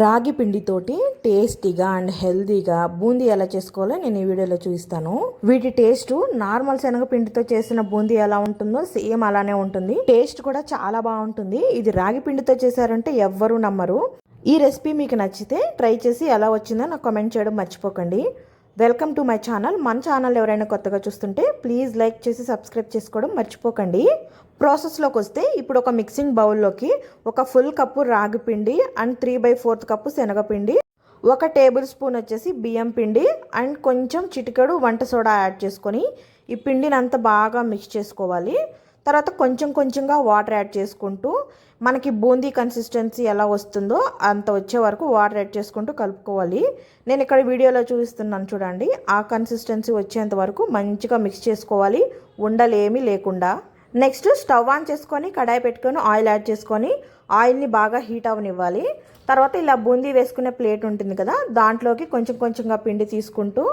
రాగి పిండితోటి టేస్టీగా అండ్ హెల్దీగా బూందీ ఎలా చేసుకోవాలో నేను ఈ వీడియోలో చూపిస్తాను. వీటి టేస్ట్ నార్మల్ శనగ పిండితో చేసిన బూందీ ఎలా ఉంటుందో సేమ్ అలానే ఉంటుంది. టేస్ట్ కూడా చాలా బాగుంటుంది. ఇది రాగి పిండితో చేశారంటే ఎవ్వరూ నమ్మరు. ఈ రెసిపీ మీకు నచ్చితే ట్రై చేసి ఎలా వచ్చిందో నాకు కామెంట్ చేయడం మర్చిపోకండి. Welcome to my channel. మన ఛానల్ ఎవరైనా కొత్తగా చూస్తుంటే ప్లీజ్ లైక్ చేసి సబ్స్క్రైబ్ చేసుకోవడం మర్చిపోకండి. ప్రాసెస్లోకి వస్తే ఇప్పుడు ఒక మిక్సింగ్ బౌల్లోకి ఒక ఫుల్ కప్పు రాగి పిండి and three by fourth cup శనగపిండి ఒక టేబుల్ స్పూన్ వచ్చేసి బియ్యం పిండి అండ్ కొంచెం చిటికెడు వంట సోడా యాడ్ చేసుకొని ఈ పిండిని అంతా బాగా మిక్స్ చేసుకోవాలి. తర్వాత కొంచెం కొంచెంగా వాటర్ యాడ్ చేసుకుంటూ మనకి బూందీ కన్సిస్టెన్సీ ఎలా వస్తుందో అంత వచ్చే వరకు వాటర్ యాడ్ చేసుకుంటూ కలుపుకోవాలి. నేను ఇక్కడ వీడియోలో చూపిస్తున్నాను చూడండి. ఆ కన్సిస్టెన్సీ వచ్చేంత వరకు మంచిగా మిక్స్ చేసుకోవాలి. ఉండలేమీ లేకుండా. నెక్స్ట్ స్టవ్ ఆన్ చేసుకొని కడాయి పెట్టుకొని ఆయిల్ యాడ్ చేసుకొని ఆయిల్ని బాగా హీట్ అవనివ్వాలి. తర్వాత ఇలా బూందీ వేసుకునే ప్లేట్ ఉంటుంది కదా దాంట్లోకి కొంచెం కొంచెంగా పిండి తీసుకుంటూ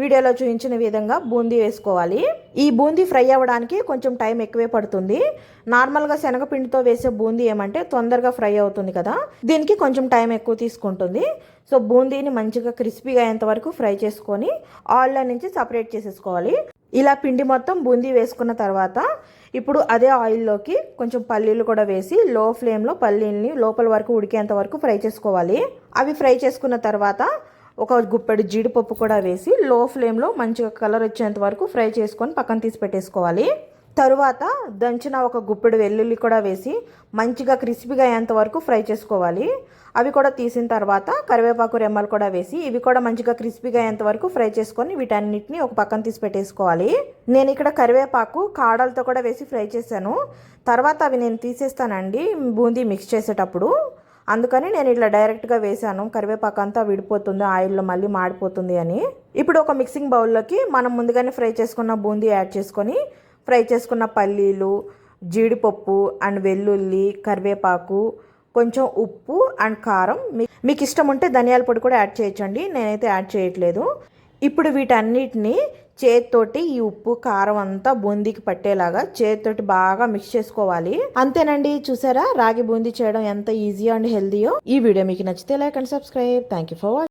వీడియోలో చూపించిన విధంగా బూందీ వేసుకోవాలి. ఈ బూందీ ఫ్రై అవ్వడానికి కొంచెం టైం ఎక్కువే పడుతుంది. నార్మల్గా శనగపిండితో వేసే బూందీ ఏమంటే తొందరగా ఫ్రై అవుతుంది కదా దీనికి కొంచెం టైం ఎక్కువ తీసుకుంటుంది. సో బూందీని మంచిగా క్రిస్పీగా అయ్యేంత వరకు ఫ్రై చేసుకొని ఆయిల్లో నుంచి సపరేట్ చేసేసుకోవాలి. ఇలా పిండి మొత్తం బూందీ వేసుకున్న తర్వాత ఇప్పుడు అదే ఆయిల్లోకి కొంచెం పల్లీలు కూడా వేసి లో ఫ్లేమ్లో పల్లీల్ని లోపల వరకు ఉడికేంత వరకు ఫ్రై చేసుకోవాలి. అవి ఫ్రై చేసుకున్న తర్వాత ఒక గుప్పెడు జీడిపప్పు కూడా వేసి లో ఫ్లేమ్లో మంచిగా కలర్ వచ్చేంత వరకు ఫ్రై చేసుకొని పక్కన తీసి పెట్టేసుకోవాలి. తరువాత దంచిన ఒక గుప్పెడు వెల్లుల్లి కూడా వేసి మంచిగా క్రిస్పీగా అయ్యేంత వరకు ఫ్రై చేసుకోవాలి. అవి కూడా తీసిన తర్వాత కరివేపాకు రెమ్మలు కూడా వేసి ఇవి కూడా మంచిగా క్రిస్పీగా అయ్యేంత వరకు ఫ్రై చేసుకొని వీటన్నిటిని ఒక పక్కన తీసి పెట్టేసుకోవాలి. నేను ఇక్కడ కరివేపాకు కాడలతో కూడా వేసి ఫ్రై చేశాను. తర్వాత అవి నేను తీసేస్తానండి బూందీ మిక్స్ చేసేటప్పుడు. అందుకని నేను ఇట్లా డైరెక్ట్గా వేసాను కరివేపాకు అంతా విడిపోతుంది ఆయిల్లో మళ్ళీ మాడిపోతుంది అని. ఇప్పుడు ఒక మిక్సింగ్ బౌల్లోకి మనం ముందుగానే ఫ్రై చేసుకున్న బూందీ యాడ్ చేసుకొని ఫ్రై చేసుకున్న పల్లీలు జీడిపప్పు అండ్ వెల్లుల్లి కరివేపాకు కొంచెం ఉప్పు అండ్ కారం. మీకు ఇష్టం ఉంటే ధనియాల పొడి కూడా యాడ్ చేయొచ్చండి. నేనైతే యాడ్ చేయట్లేదు. ఇప్పుడు వీటన్నిటిని చేతితోటి ఈ ఉప్పు కారం అంతా బూందీకి పట్టేలాగా చేతితోటి బాగా మిక్స్ చేసుకోవాలి. అంతేనండి. చూసారా? రాగి బూందీ చేయడం ఎంత ఈజీ అండ్ హెల్దీయో ఈ వీడియో మీకు నచ్చితే like and subscribe thank you for watching